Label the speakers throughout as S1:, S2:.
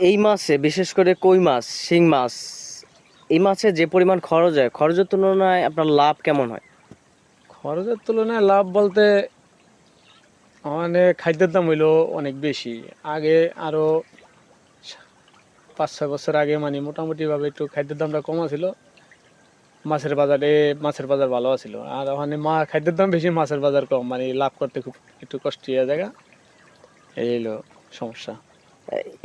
S1: এই মাছে, বিশেষ করে কই মাছ, শিং মাছ, এই মাছে যে পরিমাণ খরচ হয়, খরচের তুলনায় আপনার লাভ কেমন হয়?
S2: খরচের তুলনায় লাভ বলতে মানে খাদ্যের দাম হইল অনেক বেশি। আগে আরও পাঁচ ছয় বছর আগে মানে মোটামুটিভাবে একটু খাদ্যের দামটা কম ছিল মাছের বাজারে, মাছের বাজার ভালো ছিল আর ওখানে মা, খাদ্যের দাম বেশি, মাছের বাজার কম। মানে লাভ করতে খুব একটু কষ্ট জায়গা এই হলো সমস্যা।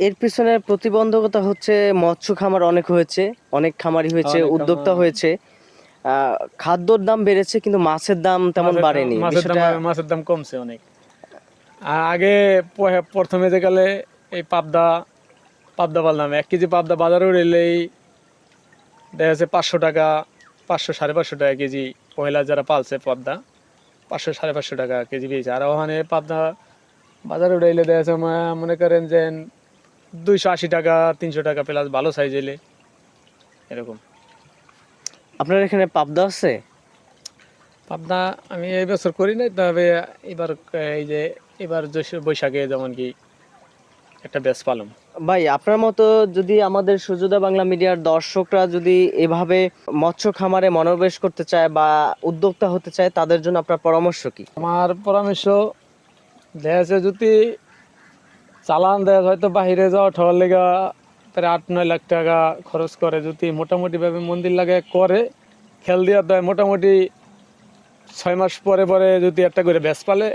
S1: এর পিছনে প্রতিবন্ধকতা হচ্ছে মৎস্য খামার অনেক হয়েছে অনেক খামারি হয়েছে উদ্যোক্তা হয়েছে। খাদ্যর দাম বেড়েছে কিন্তু মাছের দাম তেমন বাড়েনি।
S2: মাছের দাম কমছে অনেক। আগে প্রথমে যে গেলে এই পাবদা পাবদা পাললাম এক কেজি পাবদা বাজারে উঠলেই দেখা যাচ্ছে পাঁচশো টাকা পাঁচশো সাড়ে পাঁচশো টাকা কেজি পয়লা যারা পালছে পাবদা পাঁচশো সাড়ে পাঁচশো টাকা কেজি পেয়েছে আর ওখানে পাবদা বাজারে উঠাইলে দেখা যাচ্ছে মনে করেন যে দুইশো আশি টাকা তিনশো টাকা প্লাস ভালো সাইজ এলে এরকম।
S1: আপনার এখানে পাবদা আছে?
S2: পাবদা আমি এই বছর করি নাই তবে এবার এই যে এবার বৈশাখে যেমন কি একটা ব্যাস পালন।
S1: ভাই আপনার মতো যদি আমাদের সুযোদা বাংলা মিডিয়ার দর্শকরা যদি এভাবে মৎস্য খামারে মনোনিবেশ করতে চায় বা উদ্যোক্তা হতে চায় তাদের জন্য আপনার পরামর্শ কি?
S2: আমার পরামর্শ দেখা যাচ্ছে যদি চালান দেয়, হয়তো বাহিরে যাওয়া ঠগার লেগা প্রায় আট, নয় লাখ টাকা খরচ করে। যদি মোটামুটিভাবে মন্দির লাগে করে, খেল দেওয়া দেয় মোটামুটি ছয় মাস পরে পরে যদি একটা করে ব্যাস পালে,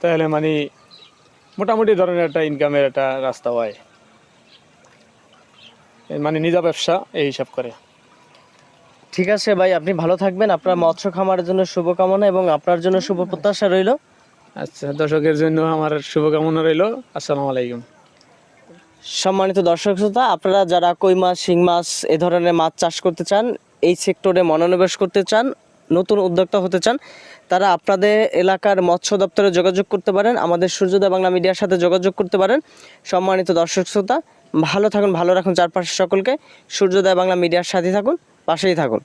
S2: তাহলে মানে মোটামুটি ধরনের একটা ইনকামের একটা রাস্তা হয়। মানে নিজা ব্যবসা, এই হিসাব করে।
S1: ঠিক আছে ভাই, আপনি ভালো থাকবেন। আপনার মৎস্য খামারের জন্য শুভকামনা এবং আপনার জন্য শুভ প্রত্যাশা রইল।
S2: আচ্ছা দর্শকের জন্য আমার শুভকামনা রইল। আসসালামু আলাইকুম।
S1: সম্মানিত দর্শক শ্রোতা, আপনারা যারা কই মাছ, শিং মাছ, এ ধরনের মাছ চাষ করতে চান, এই সেক্টরে মনোনিবেশ করতে চান, নতুন উদ্যোক্তা হতে চান, তারা আপনাদের এলাকার মৎস্য দপ্তরে যোগাযোগ করতে পারেন, আমাদের সূর্যোদয় বাংলা মিডিয়ার সাথে যোগাযোগ করতে পারেন। সম্মানিত দর্শক শ্রোতা, ভালো থাকুন, ভালো রাখুন চারপাশে সকলকে। সূর্যোদয় বাংলা মিডিয়ার সাথে থাকুন, পাশেই থাকুন।